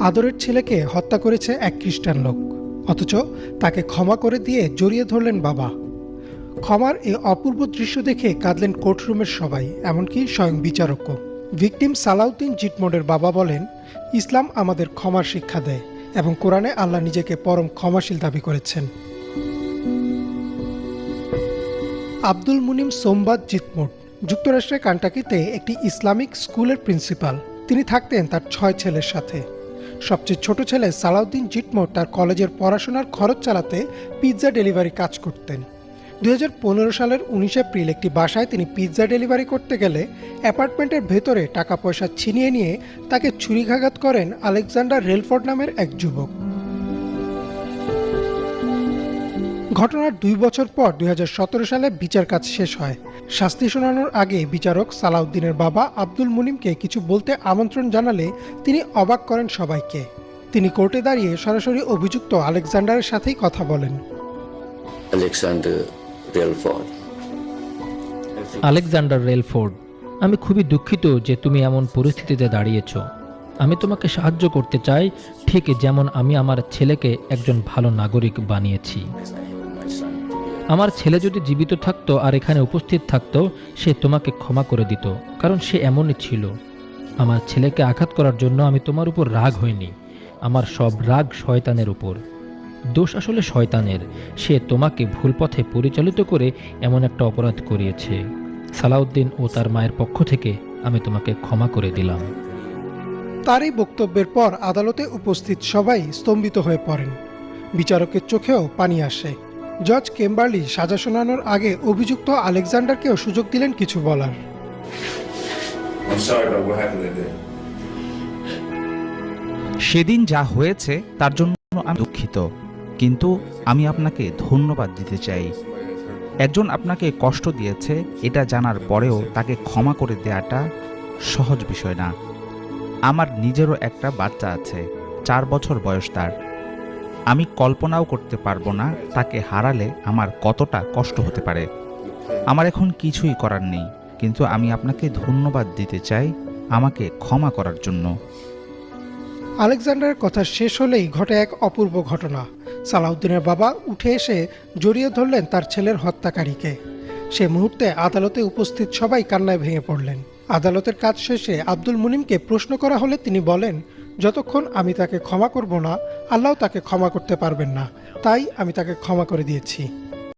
আদরের ছেলেকে হত্যা করেছে এক খ্রিস্টান লোক। অথচ তাকে ক্ষমা করে দিয়ে জড়িয়ে ধরলেন বাবা। ক্ষমার এই অপূর্ব দৃশ্য দেখে কাঁদলেন কোর্টরুমের সবাই, এমনকি স্বয়ং বিচারকও। ভিকটিম সালাউদ্দিন জিটমোডের বাবা বলেন, ইসলাম আমাদের ক্ষমার শিক্ষা দেয় এবং কোরআনে আল্লাহ নিজেকে পরম ক্ষমাশীল দাবি করেছেন। আব্দুল মুনিম সোমবাদ জিতমোট যুক্তরাষ্ট্রের কান্টাকিতে একটি ইসলামিক স্কুলের প্রিন্সিপাল। তিনি থাকতেন তার ছয় ছেলের সাথে। সবচেয়ে ছোট ছেলে সালাউদ্দিন জিটমো তার কলেজের পড়াশোনার খরচ চালাতে পিৎজা ডেলিভারি কাজ করতেন। দুই হাজার পনেরো সালের উনিশ এপ্রিল একটি বাসায় তিনি পিৎজা ডেলিভারি করতে গেলে অ্যাপার্টমেন্টের ভেতরে টাকা পয়সা ছিনিয়ে নিয়ে তাকে ছুরিঘাঘাত করেন আলেকজান্ডার রেলফোর্ড নামের এক যুবক। ঘটনার দুই বছর পর দু হাজার সতেরো সালে বিচার কাজ শেষ হয়। শাস্তি শোনানোর আগে বিচারক সালাউদ্দিনের বাবা আব্দুল মুনিমকে কিছু বলতে আমন্ত্রণ জানালে তিনি অবাক করেন সবাইকে। তিনি কোর্টে দাঁড়িয়ে সরাসরি অভিযুক্ত আলেকজান্ডারের সাথেই কথা বলেন. আলেকজান্ডার রেলফোর্ড আমি খুবই দুঃখিত যে তুমি এমন পরিস্থিতিতে দাঁড়িয়েছ। আমি তোমাকে সাহায্য করতে চাই ঠিক যেমন আমি আমার ছেলেকে একজন ভালো নাগরিক বানিয়েছি। আমার ছেলে যদি জীবিত থাকতো আর এখানে উপস্থিত থাকতো, সে তোমাকে ক্ষমা করে দিত, কারণ সে এমনই ছিল। আমার ছেলেকে আঘাত করার জন্য আমি তোমার উপর রাগ হইনি। আমার সব রাগ শয়তানের উপর। দোষ আসলে শয়তানের। সে তোমাকে ভুল পথে পরিচালিত করে এমন একটা অপরাধ করিয়েছে। সালাউদ্দিন ও তার মায়ের পক্ষ থেকে আমি তোমাকে ক্ষমা করে দিলাম। তার এই বক্তব্যের পর আদালতে উপস্থিত সবাই স্তম্ভিত হয়ে পড়েন। বিচারকের চোখেও পানি আসে। জজ কেম্বার্লি সাজা শোনানোর আগে অভিযুক্ত আলেকজান্ডারকেও সুযোগ দিলেন কিছু বলার. সেদিন যা হয়েছে তার জন্য আমি দুঃখিত কিন্তু আমি আপনাকে ধন্যবাদ দিতে চাই। একজন আপনাকে কষ্ট দিয়েছে এটা জানার পরেও তাকে ক্ষমা করে দেওয়াটা সহজ বিষয় না। আমার নিজেরও একটা বাচ্চা আছে চার বছর বয়স তার। আমি কল্পনাও করতে পারব না তাকে হারালে আমার কতটা কষ্ট হতে পারে। আমার এখন কিছুই করার নেই, কিন্তু আমি আপনাকে ধন্যবাদ দিতে চাই আমাকে ক্ষমা করার জন্য। আলেকজান্ডারের কথা শেষ হলেই ঘটে এক অপূর্ব ঘটনা। সালাউদ্দিনের বাবা উঠে এসে জড়িয়ে ধরলেন তার ছেলের হত্যাকারীকে। সে মুহূর্তে আদালতে উপস্থিত সবাই কান্নায় ভেঙে পড়লেন। আদালতের কাজ শেষে আব্দুল মুনিমকে প্রশ্ন করা হলে তিনি বলেন যতক্ষণ আমি তাকে ক্ষমা করব না, আল্লাহ তাকে ক্ষমা করতে পারবেন না। তাই আমি তাকে ক্ষমা করে দিয়েছি।